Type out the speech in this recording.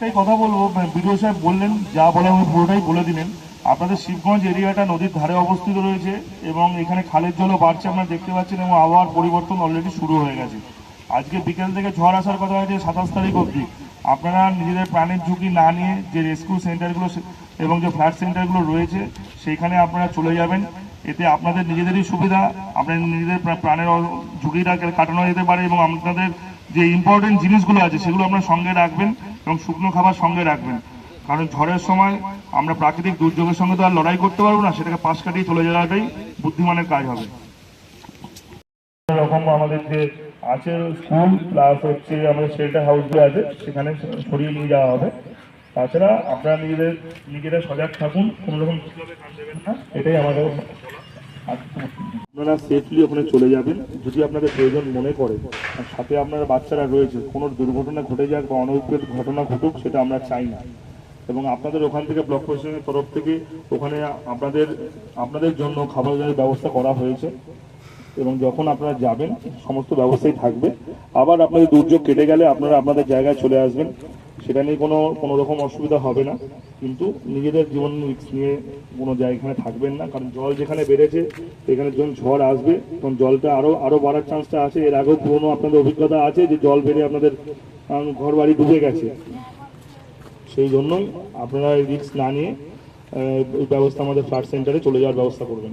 একটাই কথা বলব বিডিও সাহেব বললেন, যা বলা উনি পুরোটাই বলে দিলেন। আপনাদের শিবগঞ্জ এরিয়াটা নদীর ধারে অবস্থিত রয়েছে এবং এখানে খালের জলও বাড়ছে, আপনারা দেখতে পাচ্ছেন, এবং আবহাওয়ার পরিবর্তন অলরেডি শুরু হয়ে গেছে। আজকে বিকেল থেকে ঝড় আসার কথা হয়েছে সাতাশ তারিখ অবধি। আপনারা নিজেদের প্রাণের ঝুঁকি না নিয়ে যে রেস্কিউ সেন্টারগুলো এবং যে ফ্ল্যাট সেন্টারগুলো রয়েছে, সেইখানে আপনারা চলে যাবেন। এতে আপনাদের নিজেদেরই সুবিধা আপনার নিজেদের প্রাণের ঝুঁকিটা কাটানো যেতে পারে এবং আপনাদের যে ইম্পর্টেন্ট জিনিসগুলো আছে, সেগুলো আপনার সঙ্গে রাখবেন। এবং শুকনো খাবার সঙ্গে রাখবেন কারণ ঝড়ের সময় আমরা প্রাকৃতিক দুর্যোগের সঙ্গে তো আর লড়াই করতে পারব না, সেটাকে পাশ কাটিয়ে চলে যাওয়াটাই বুদ্ধিমানের কাজ হবে। রকম আমাদের যে আছে স্কুল প্লাস হচ্ছে আমাদের শেল্টার হাউসগুলো আছে, সেখানে সরিয়ে নিয়ে যাওয়া হবে। তাছাড়া আপনারা নিজেদের, নিজেরা সজাগ থাকুন, কোনো রকম এটাই আমাদের আপনারা সেফলি ওখানে চলে যাবেন। যদি আপনাদের প্রয়োজন মনে করে, আর সাথে আপনার বাচ্চারা রয়েছে, কোনো দুর্ঘটনা ঘটে যাক বা অনৈক্যের ঘটনা ঘটুক, সেটা আমরা চাই না। এবং আপনাদের ওখান থেকে ব্লক প্রশাসনের তরফ থেকে ওখানে আপনাদের আপনাদের জন্য খাবার দাবারের ব্যবস্থা করা হয়েছে। এবং যখন আপনারা যাবেন, সমস্ত ব্যবস্থাই থাকবে। আবার আপনাদের দুর্যোগ কেটে গেলে আপনারা আপনাদের জায়গায় চলে আসবেন। সেটা নিয়ে কোনো কোনো রকম অসুবিধা হবে না। কিন্তু নিজেদের জীবন রিস্ক নিয়ে কোনো জায়গায় থাকবেন না। কারণ জল যেখানে বেড়েছে এখানে যখন ঝড় আসবে, তখন জলটা আরও আরও বাড়ার চান্সটা আছে। এর আগেও পুরনো আপনাদের অভিজ্ঞতা আছে যে জল বেড়ে আপনাদের ঘর বাড়ি ডুবে গেছে। সেই জন্যই আপনারা রিস্ক না নিয়ে ব্যবস্থা আমাদের ফ্ল্যাট সেন্টারে চলে যাওয়ার ব্যবস্থা করবেন।